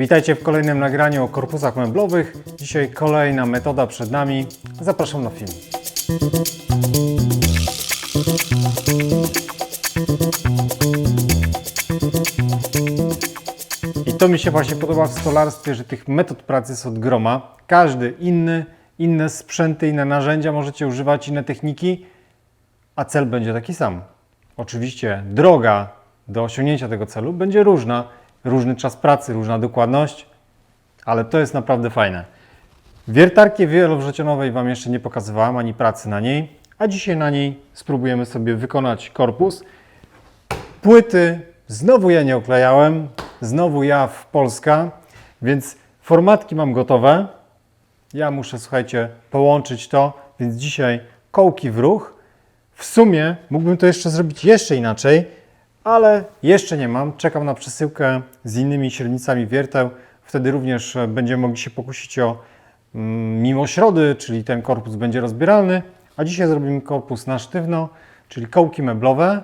Witajcie w kolejnym nagraniu o korpusach meblowych. Dzisiaj kolejna metoda przed nami. Zapraszam na film. I to mi się właśnie podoba w stolarstwie, że tych metod pracy jest od groma. Każdy inny, inne sprzęty, inne narzędzia możecie używać, inne techniki, a cel będzie taki sam. Oczywiście droga do osiągnięcia tego celu będzie różna, różny czas pracy, różna dokładność, ale to jest naprawdę fajne. Wiertarki wielowrzecionowej Wam jeszcze nie pokazywałem, ani pracy na niej, a dzisiaj na niej spróbujemy sobie wykonać korpus. Płyty znowu ja nie oklejałem, znowu ja w Polska, więc formatki mam gotowe. Ja muszę, słuchajcie, połączyć to, więc dzisiaj kołki w ruch. W sumie mógłbym to jeszcze zrobić jeszcze inaczej, ale jeszcze nie mam. Czekam na przesyłkę z innymi średnicami wierteł. Wtedy również e, będziemy mogli się pokusić o mm, mimośrody, czyli ten korpus będzie rozbieralny. A dzisiaj zrobimy korpus na sztywno, czyli kołki meblowe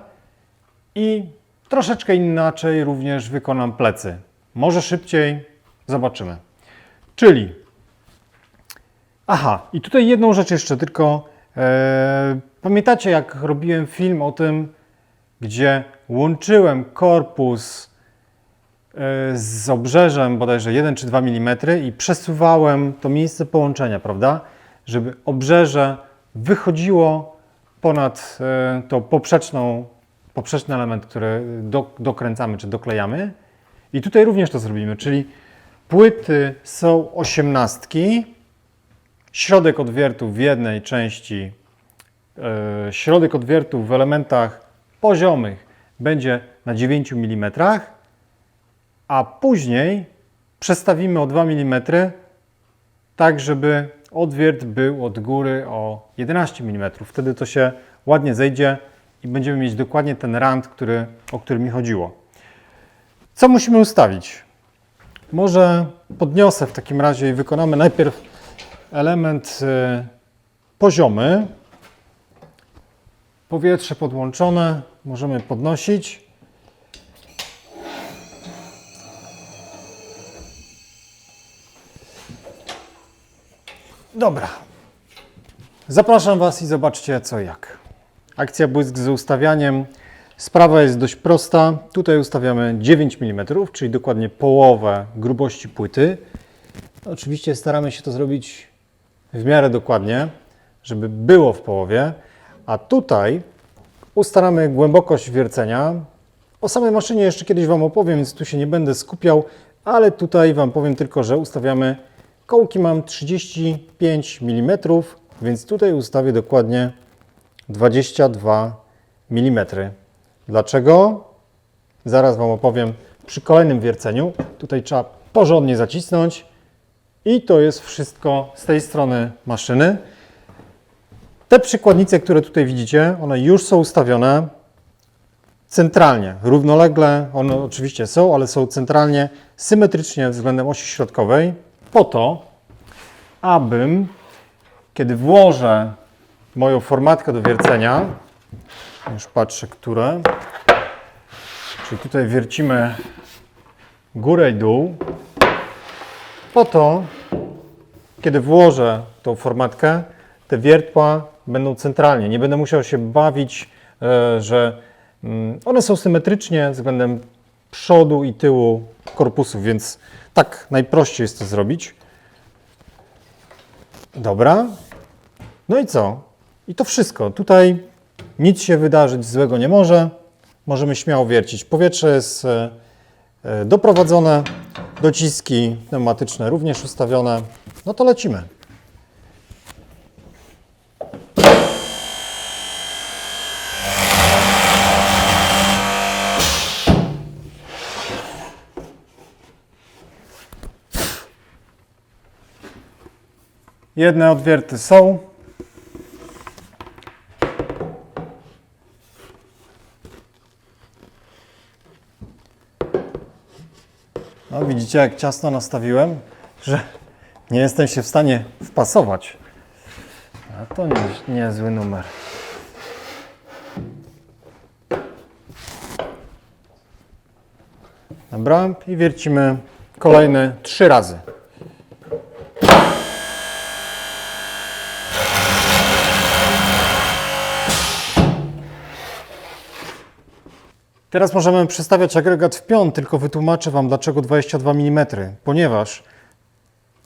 i troszeczkę inaczej również wykonam plecy. Może szybciej, zobaczymy. Czyli Aha, i tutaj jedną rzecz jeszcze tylko. E, pamiętacie, jak robiłem film o tym, gdzie łączyłem korpus e, z obrzeżem bodajże 1 czy 2 mm i przesuwałem to miejsce połączenia, prawda? Żeby obrzeże wychodziło ponad e, tą poprzeczną, poprzeczny element, który do, dokręcamy czy doklejamy. I tutaj również to zrobimy, czyli płyty są osiemnastki, środek odwiertu w jednej części, e, środek odwiertu w elementach poziomych będzie na 9 mm, a później przestawimy o 2 mm, tak żeby odwiert był od góry o 11 mm. Wtedy to się ładnie zejdzie i będziemy mieć dokładnie ten rand, który, o który mi chodziło. Co musimy ustawić? Może podniosę w takim razie i wykonamy najpierw element y, poziomy. Powietrze podłączone, możemy podnosić. Dobra. Zapraszam Was i zobaczcie co jak. Akcja błysk z ustawianiem. Sprawa jest dość prosta. Tutaj ustawiamy 9 mm, czyli dokładnie połowę grubości płyty. Oczywiście staramy się to zrobić w miarę dokładnie, żeby było w połowie, a tutaj ustalamy głębokość wiercenia. O samej maszynie jeszcze kiedyś Wam opowiem, więc tu się nie będę skupiał, ale tutaj Wam powiem tylko, że ustawiamy kołki mam 35 mm, więc tutaj ustawię dokładnie 22 mm. Dlaczego? Zaraz Wam opowiem przy kolejnym wierceniu. Tutaj trzeba porządnie zacisnąć. I to jest wszystko z tej strony maszyny. Te przykładnice, które tutaj widzicie, one już są ustawione centralnie, równolegle. One oczywiście są, ale są centralnie, symetrycznie względem osi środkowej, po to, abym, kiedy włożę moją formatkę do wiercenia, już patrzę, które, czyli tutaj wiercimy górę i dół, po to, kiedy włożę tą formatkę, te wiertła będą centralnie. Nie będę musiał się bawić, e, że mm, one są symetrycznie względem przodu i tyłu korpusu, więc tak najprościej jest to zrobić. Dobra. No i co? I to wszystko. Tutaj nic się wydarzyć złego nie może. Możemy śmiało wiercić. Powietrze jest e, e, doprowadzone, dociski pneumatyczne również ustawione. No to lecimy. Jedne odwierty są. No widzicie jak ciasno nastawiłem, że nie jestem się w stanie wpasować. A to nie, niezły numer. Dobra, i wiercimy kolejne trzy razy. Teraz możemy przestawiać agregat w pion, tylko wytłumaczę Wam dlaczego 22 mm, ponieważ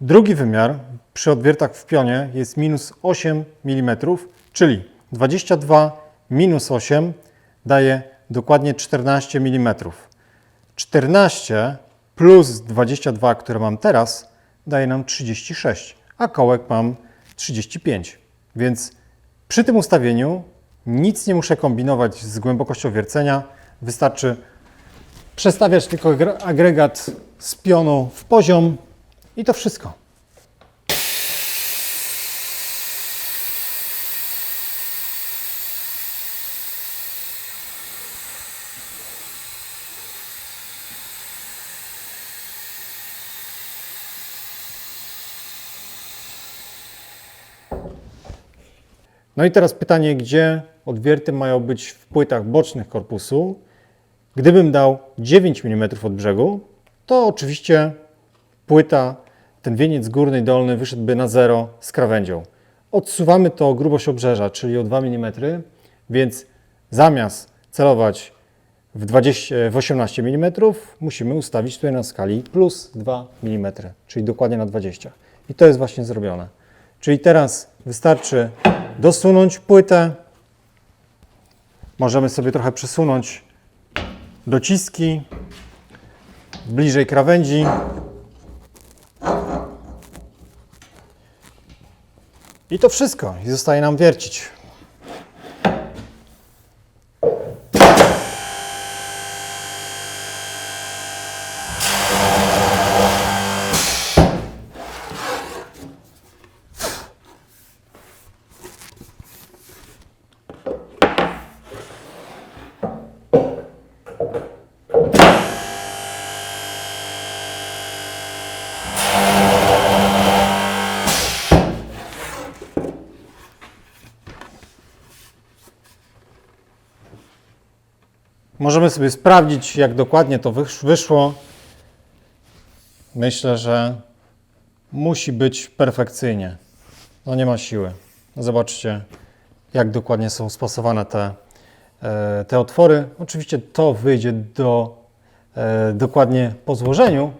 drugi wymiar przy odwiertach w pionie jest minus 8 mm, czyli 22 minus 8 daje dokładnie 14 mm. 14 plus 22, które mam teraz, daje nam 36, a kołek mam 35. Więc przy tym ustawieniu nic nie muszę kombinować z głębokością wiercenia. Wystarczy przestawiać tylko agre- agregat z pionu w poziom i to wszystko. No i teraz pytanie, gdzie odwierty mają być w płytach bocznych korpusu? Gdybym dał 9 mm od brzegu, to oczywiście płyta, ten wieniec górny i dolny wyszedłby na zero z krawędzią. Odsuwamy to grubość obrzeża, czyli o 2 mm, więc zamiast celować w, 20, w 18 mm, musimy ustawić tutaj na skali plus 2 mm, czyli dokładnie na 20. I to jest właśnie zrobione. Czyli teraz wystarczy dosunąć płytę. Możemy sobie trochę przesunąć dociski bliżej krawędzi. I to wszystko. I zostaje nam wiercić. Możemy sobie sprawdzić, jak dokładnie to wysz- wyszło. Myślę, że musi być perfekcyjnie. No nie ma siły. Zobaczcie, jak dokładnie są spasowane te, e, te otwory. Oczywiście to wyjdzie do, e, dokładnie po złożeniu,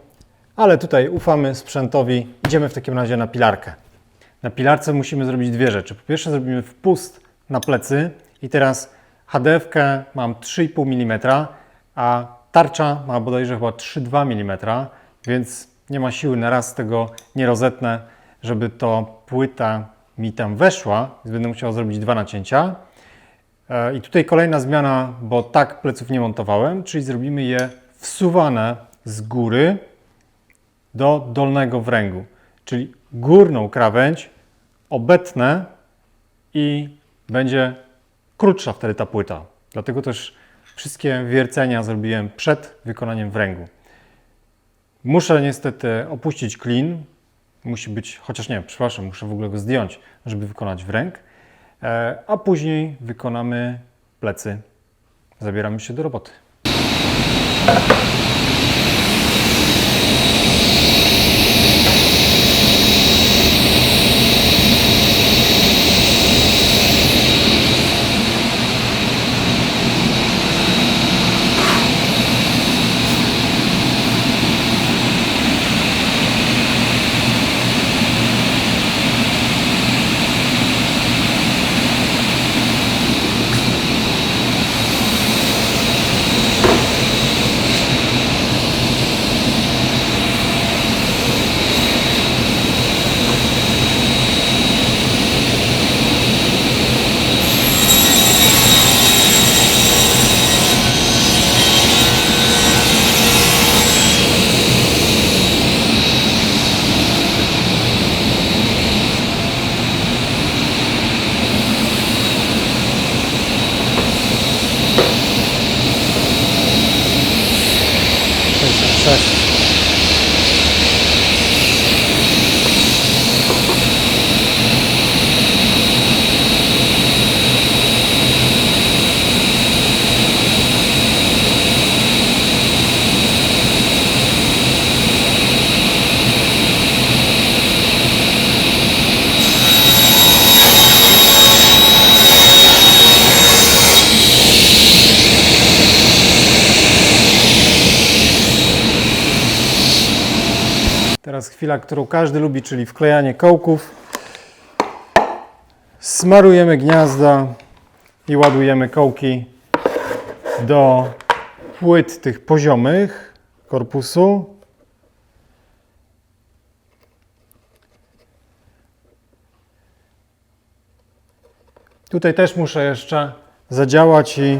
ale tutaj ufamy sprzętowi. Idziemy w takim razie na pilarkę. Na pilarce musimy zrobić dwie rzeczy. Po pierwsze zrobimy wpust na plecy i teraz HDF-kę mam 3,5 mm, a tarcza ma bodajże chyba 3,2 mm, więc nie ma siły na raz tego nie rozetnę, żeby to płyta mi tam weszła, więc będę musiał zrobić dwa nacięcia. E, I tutaj kolejna zmiana, bo tak pleców nie montowałem, czyli zrobimy je wsuwane z góry do dolnego wręgu. Czyli górną krawędź obetnę i będzie krótsza wtedy ta płyta. Dlatego też wszystkie wiercenia zrobiłem przed wykonaniem wręgu. Muszę niestety opuścić klin. Musi być, chociaż nie, przepraszam, muszę w ogóle go zdjąć, żeby wykonać wręg. E, A później wykonamy plecy. Zabieramy się do roboty. Chwila, którą każdy lubi, czyli wklejanie kołków. Smarujemy gniazda i ładujemy kołki do płyt tych poziomych korpusu. Tutaj też muszę jeszcze zadziałać i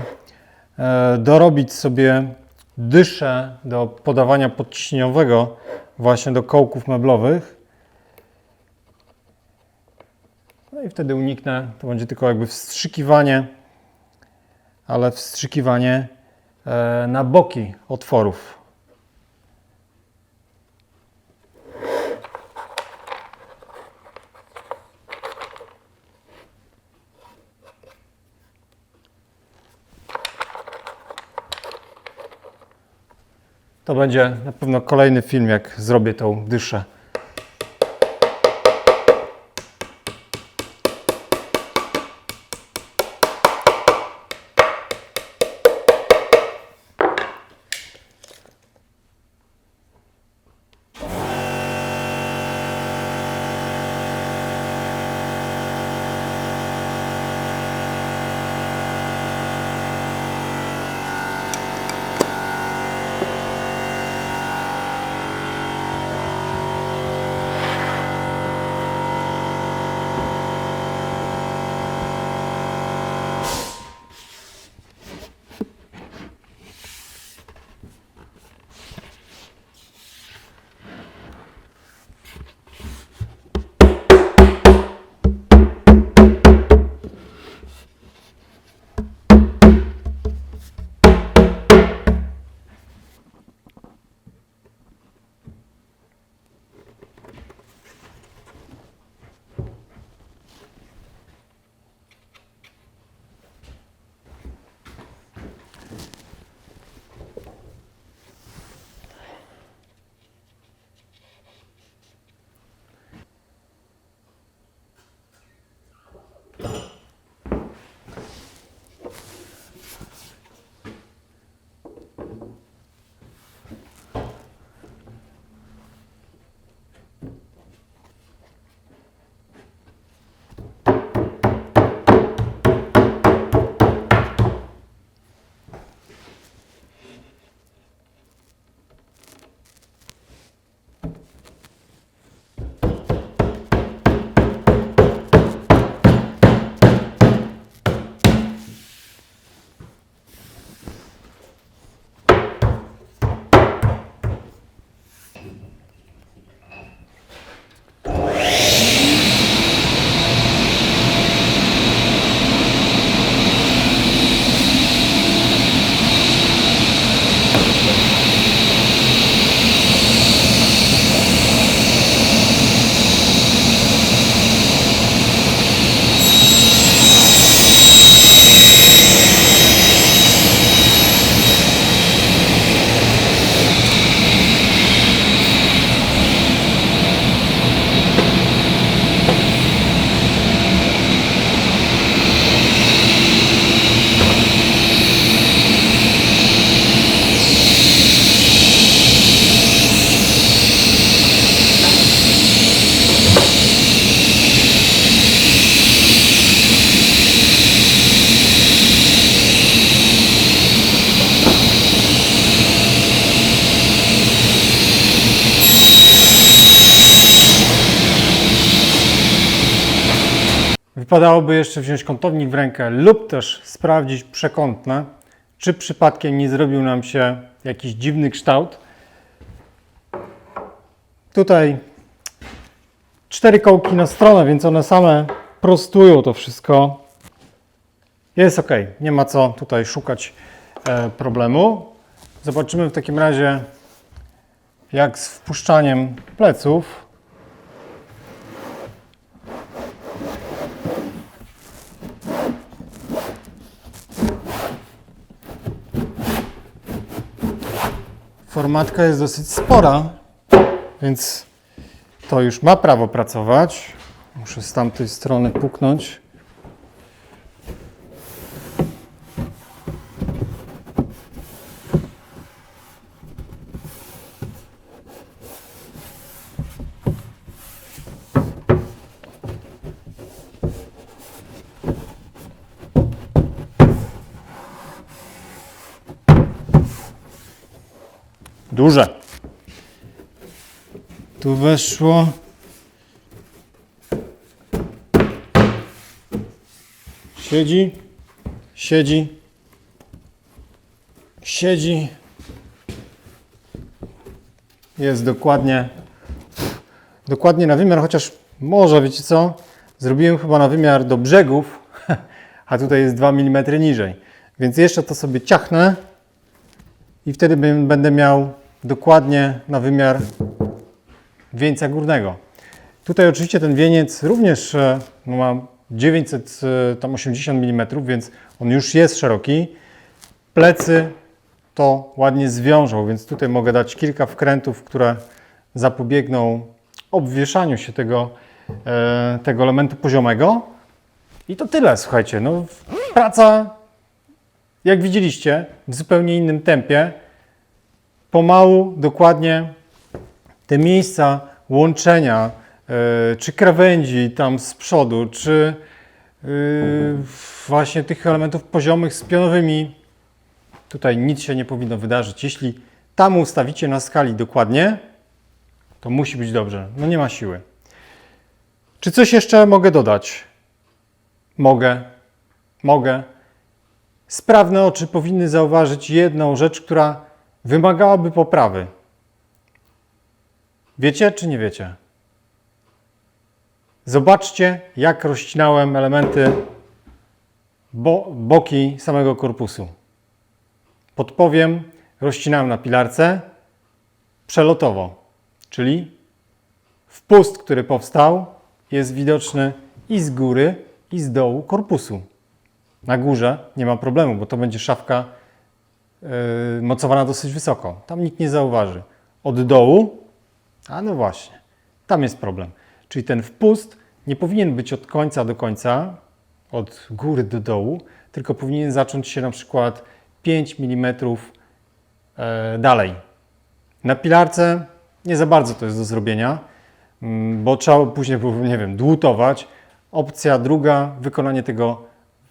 e, dorobić sobie dyszę do podawania podciśnieniowego właśnie do kołków meblowych. No i wtedy uniknę, to będzie tylko jakby wstrzykiwanie, ale wstrzykiwanie e, na boki otworów. To będzie na pewno kolejny film, jak zrobię tą dyszę. Wypadałoby jeszcze wziąć kątownik w rękę lub też sprawdzić przekątne, czy przypadkiem nie zrobił nam się jakiś dziwny kształt. Tutaj cztery kołki na stronę, więc one same prostują to wszystko. Jest ok, nie ma co tutaj szukać e, problemu. Zobaczymy w takim razie, jak z wpuszczaniem pleców. Formatka jest dosyć spora, więc to już ma prawo pracować. Muszę z tamtej strony puknąć. Duże. Tu weszło. Siedzi, siedzi, siedzi. Jest dokładnie, dokładnie na wymiar, chociaż może, wiecie co? Zrobiłem chyba na wymiar do brzegów, a tutaj jest 2 mm niżej. Więc jeszcze to sobie ciachnę i wtedy będę miał dokładnie na wymiar wieńca górnego. Tutaj oczywiście ten wieniec również e, no, ma 980 mm, więc on już jest szeroki. Plecy to ładnie zwiążą, więc tutaj mogę dać kilka wkrętów, które zapobiegną obwieszaniu się tego, e, tego elementu poziomego. I to tyle, słuchajcie. No, praca, jak widzieliście, w zupełnie innym tempie. Pomału, dokładnie te miejsca łączenia, e, czy krawędzi tam z przodu, czy e, właśnie tych elementów poziomych z pionowymi, tutaj nic się nie powinno wydarzyć. Jeśli tam ustawicie na skali dokładnie, to musi być dobrze. No nie ma siły. Czy coś jeszcze mogę dodać? Mogę. Mogę. Sprawne oczy powinny zauważyć jedną rzecz, która wymagałaby poprawy. Wiecie czy nie wiecie? Zobaczcie, jak rozcinałem elementy bo, boki samego korpusu. Podpowiem, rozcinałem na pilarce przelotowo, czyli wpust, który powstał, jest widoczny i z góry, i z dołu korpusu. Na górze nie ma problemu, bo to będzie szafka yy, mocowana dosyć wysoko. Tam nikt nie zauważy. Od dołu, a no właśnie, tam jest problem. Czyli ten wpust nie powinien być od końca do końca, od góry do dołu, tylko powinien zacząć się na przykład 5 mm e, dalej. Na pilarce nie za bardzo to jest do zrobienia, mm, bo trzeba później, nie wiem, dłutować. Opcja druga, wykonanie tego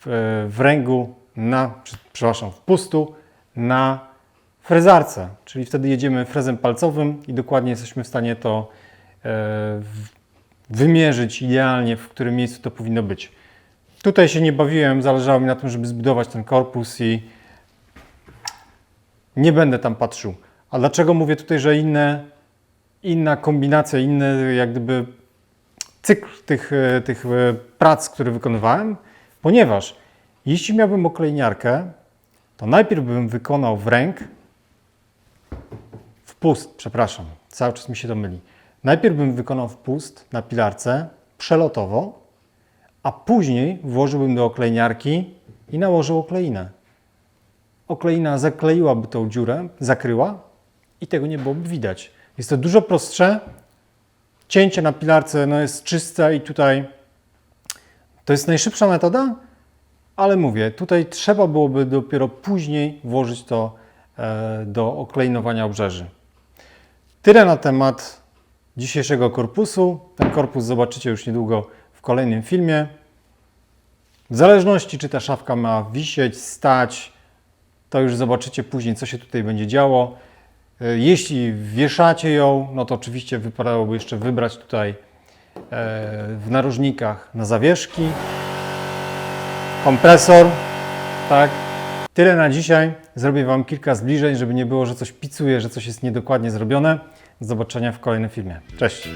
w, w ręgu na, prze- przepraszam, wpustu na frezarce, czyli wtedy jedziemy frezem palcowym i dokładnie jesteśmy w stanie to e, wymierzyć idealnie, w którym miejscu to powinno być. Tutaj się nie bawiłem, zależało mi na tym, żeby zbudować ten korpus i nie będę tam patrzył. A dlaczego mówię tutaj, że inne, inna kombinacja, inny jak gdyby cykl tych, e, tych e, prac, które wykonywałem? Ponieważ jeśli miałbym oklejniarkę, to najpierw bym wykonał w ręk, wpust, przepraszam, cały czas mi się to myli. Najpierw bym wykonał wpust na pilarce przelotowo, a później włożyłbym do oklejniarki i nałożył okleinę. Okleina zakleiłaby tą dziurę, zakryła i tego nie byłoby widać. Jest to dużo prostsze. Cięcie na pilarce no, jest czyste i tutaj to jest najszybsza metoda, ale mówię, tutaj trzeba byłoby dopiero później włożyć to e, do okleinowania obrzeży. Tyle na temat dzisiejszego korpusu. Ten korpus zobaczycie już niedługo w kolejnym filmie. W zależności, czy ta szafka ma wisieć, stać, to już zobaczycie później, co się tutaj będzie działo. E, Jeśli wieszacie ją, no to oczywiście wypadałoby jeszcze wybrać tutaj e, w narożnikach na zawieszki, kompresor, tak. Tyle na dzisiaj. Zrobię Wam kilka zbliżeń, żeby nie było, że coś picuje, że coś jest niedokładnie zrobione. Do zobaczenia w kolejnym filmie. Cześć!